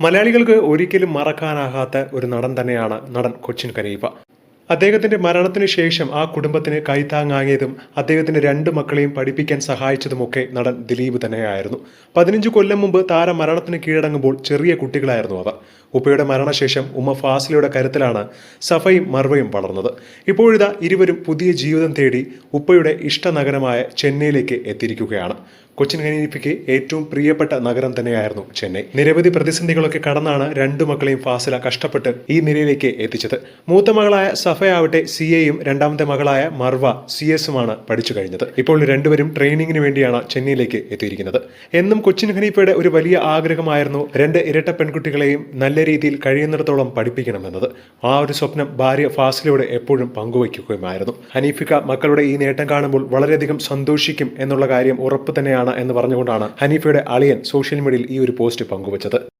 മലയാളികൾക്ക് ഒരിക്കലും മറക്കാനാകാത്ത ഒരു നടൻ തന്നെയാണ് നടൻ കൊച്ചിൻ കനീപ അദ്ദേഹത്തിന്റെ മരണത്തിന് ശേഷം ആ കുടുംബത്തിന് കൈത്താങ്ങായതും അദ്ദേഹത്തിന്റെ രണ്ട് മക്കളെയും പഠിപ്പിക്കാൻ സഹായിച്ചതുമൊക്കെ നടൻ ദിലീപ് തന്നെയായിരുന്നു. പതിനഞ്ച് കൊല്ലം മുമ്പ് താര മരണത്തിന് കീഴടങ്ങുമ്പോൾ ചെറിയ കുട്ടികളായിരുന്നു അവർ. ഉപ്പയുടെ മരണശേഷം ഉമ്മ ഫാസിലയുടെ കരുത്തിലാണ് സഫയും മർവയും വളർന്നത്. ഇപ്പോഴിതാ ഇരുവരും പുതിയ ജീവിതം തേടി ഉപ്പയുടെ ഇഷ്ടനഗരമായ ചെന്നൈയിലേക്ക് എത്തിയിരിക്കുകയാണ്. കൊച്ചിൻ ഹനീഫയ്ക്ക് ഏറ്റവും പ്രിയപ്പെട്ട നഗരം തന്നെയായിരുന്നു ചെന്നൈ. നിരവധി പ്രതിസന്ധികളൊക്കെ കടന്നാണ് രണ്ടു മക്കളെയും ഫാസില കഷ്ടപ്പെട്ട് ഈ നിലയിലേക്ക് എത്തിച്ചത്. മൂത്ത മകളായ സഫയാവട്ടെ സി എയും രണ്ടാമത്തെ മകളായ മർവ സി എസുമാണ് പഠിച്ചു കഴിഞ്ഞത്. ഇപ്പോൾ രണ്ടുപേരും ട്രെയിനിങ്ങിന് വേണ്ടിയാണ് ചെന്നൈയിലേക്ക് എത്തിയിരിക്കുന്നത്. എന്നും കൊച്ചിൻ ഹനീഫയുടെ ഒരു വലിയ ആഗ്രഹമായിരുന്നു രണ്ട് ഇരട്ട പെൺകുട്ടികളെയും നല്ല രീതിയിൽ കഴിയുന്നിടത്തോളം പഠിപ്പിക്കണമെന്നത്. ആ ഒരു സ്വപ്നം ഭാര്യ ഫാസിലയോട് എപ്പോഴും പങ്കുവയ്ക്കുകയുമായിരുന്നു. ഹനീഫിക്ക മക്കളുടെ ഈ നേട്ടം കാണുമ്പോൾ വളരെയധികം സന്തോഷിക്കും എന്നുള്ള കാര്യം ഉറപ്പ് തന്നെയാണ് എന്ന് പറഞ്ഞുകൊണ്ടാണ് ഹനീഫയുടെ അളിയൻ സോഷ്യൽ മീഡിയയിൽ ഈ ഒരു പോസ്റ്റ് പങ്കുവച്ചത്.